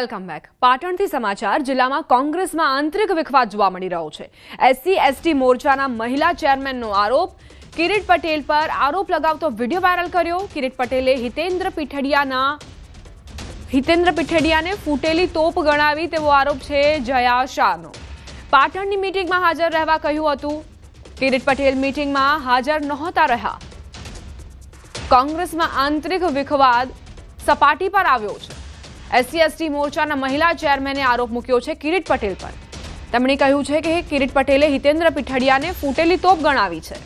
Welcome back પાટણથી સમાચાર, જિલ્લામાં કોંગ્રેસમાં આંતરિક વિખવાદ જોવા મળી રહ્યો છે. એસસી, એસટી મોરચાના મહિલા ચેરમેનનો આરોપ. કિરીટ પટેલ પર આરોપ લગાવતો વીડિયો વાયરલ કર્યો. કિરીટ પટેલે હિતેન્દ્ર પીઠડિયાના હિતેન્દ્ર પીઠડિયાને ફૂટેલી તોપ ગણાવી તેવો આરોપ છે જયા શાહનો. પાટણની મીટિંગમાં હાજર રહેવા કહ્યું હતું. કિરીટ પટેલ મીટિંગમાં હાજર નહોતા રહ્યા. કોંગ્રેસમાં આંતરિક વિખવાદ સપાટી પર આવ્યો છે. એસસી, એસટી મોરચાના મહિલા ચેરમેને આરોપ મૂક્યો છે કિરીટ પટેલ પર. તેમણે કહ્યું છે કે કિરીટ પટેલે હિતેન્દ્ર પીઠડિયાને ફૂટેલી તોપ ગણાવી છે.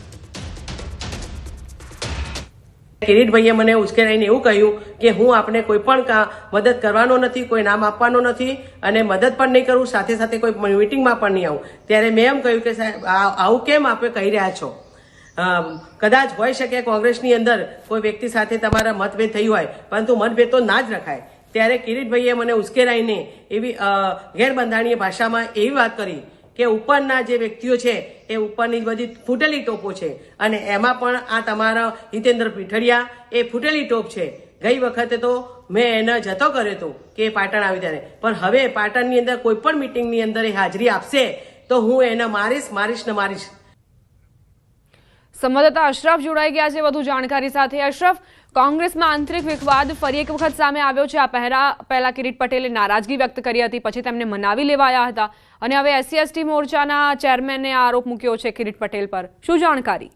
કિરીટભાઈએ મને ઉશ્કેરાઈને એવું કહ્યું કે હું આપને કોઈ પણ મદદ કરવાનો નથી, કોઈ નામ આપવાનો નથી અને મદદ પણ નહીં કરું, સાથે સાથે કોઈ મીટિંગમાં પણ નહીં આવું. ત્યારે મેં એમ કહ્યું કે સાહેબ આવું કેમ આપે કહી રહ્યા છો? કદાચ હોઈ શકે કોંગ્રેસની અંદર કોઈ વ્યક્તિ સાથે તમારા મતભેદ થઈ હોય, પરંતુ મતભેદ તો ના જ રખાય. ત્યારે કિરીટભાઈએ મને ઉશ્કેરાઈને એવી ગેરબંધારણીય ભાષામાં એવી વાત કરી કે ઉપરના જે વ્યક્તિઓ છે એ ઉપરની બધી ફૂટેલી ટોપો છે અને એમાં પણ આ તમારા હિતેન્દ્ર પીઠડિયા એ ફૂટેલી ટોપ છે. ગઈ વખતે તો મેં એને જતો કર્યો હતો કે પાટણ આવી ત્યારે. પણ હવે પાટણની અંદર કોઈ પણ મિટિંગની અંદર એ હાજરી આપશે તો હું એને મારીશ મારીશ ને મારીશ. સંવાદદાતા અશરફ જોડાઈ ગયા છે. વધુ જાણકારી સાથે અશરફ કોંગ્રેસમાં આંતરિક વિખવાદ ફરી એક વખત સામે આવ્યો છે. આ પહેલા પહેલા કિરીટ પટેલે નારાજગી વ્યક્ત કરી હતી, પછી તેમને મનાવી લેવાયા હતા. અને હવે એસસી એસટી મોરચાના ચેરમેને આરોપ મૂક્યો છે કિરીટ પટેલ પર. શું જાણકારી?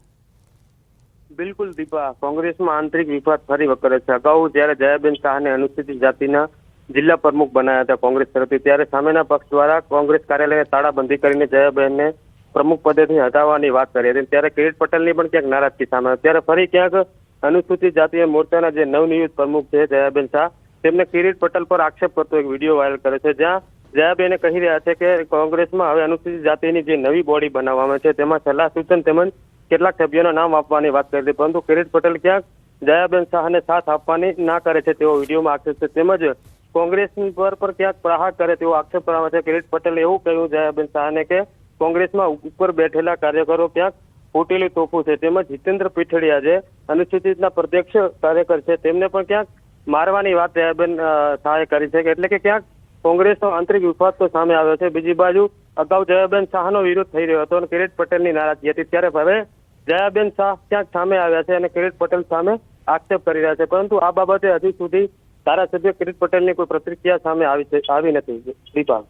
બિલકુલ દીપા, કોંગ્રેસમાં આંતરિક વિવાદ ફરી વખત છે. અગાઉ જ્યારે જયાબેન શાહને અનુસૂચિત જાતિના જિલ્લા પ્રમુખ બનાવ્યા હતા કોંગ્રેસ તરફથી, ત્યારે સામેના પક્ષ દ્વારા કોંગ્રેસ કાર્યાલયને તાળાબંધી કરીને જયાબેનને પ્રમુખ પદેથી હટાવવાની વાત કરી હતી. ત્યારે કિરીટ પટેલની પણ ક્યાંક નારાજગી સામે ત્યારે ફરી ક્યાંક અનુસૂચિત જાતિય મોરચાના જે નવનિયુક્ત પ્રમુખ છે, જયાબેન શાહ, તેમને કિરીટ પટલ પર આક્ષેપ કરતો એક વીડિયો વાયરલ કરે છે, જ્યાં જયાબેને કહી રહ્યા છે કે કોંગ્રેસમાં હવે અનુસૂચિત જાતિની જે નવી બોડી બનાવવામાં છે, તેમાં સલાહ સૂચન તેમજ કેટલાક સભ્યોના નામ આપવાની વાત કરી હતી પરંતુ કિરીટ પટેલ ક્યાંક જયાબેન શાહને સાથ આપવાની ના કરે છે તેવો વિડીયોમાં આક્ષેપ છે, તેમજ કોંગ્રેસ પર પર ક્યાંક પ્રહાર કરે તેવો આક્ષેપ કરવામાં છે. કિરીટ પટેલે એવું કહ્યું જયાબેન શાહને કે કોંગ્રેસમાં ઉપર બેઠેલા કાર્યકરો ક્યાંક ફૂટેલી તોફું છે. તેમજ જીતેન્દ્ર પીઠડિયા જે અનુસૂચિતના પ્રત્યક્ષ કાર્યકર છે. તેમને પણ ક્યાંક મારવાની વાત જયાબેન શાહે કરી છે એટલે કે ક્યાંક કોંગ્રેસનો આંતરિક વિવાદ તો સામે આવ્યો છે. બીજી બાજુ અગાઉ જયાબેન શાહનો વિરોધ થઈ રહ્યો હતો અને કિરીટ પટેલની નારાજગી હતી. ત્યારે હવે જયાબેન શાહ ક્યાંક સામે આવ્યા છે અને કિરીટ પટેલ સામે આક્ષેપ કરી રહ્યા છે. પરંતુ આ બાબતે હજી સુધી ધારાસભ્ય કિરીટ પટેલની કોઈ પ્રતિક્રિયા સામે આવી આવી નથી. દીપા.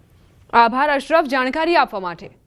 આભાર, અશરફ. જાણકારી આપવા માટે.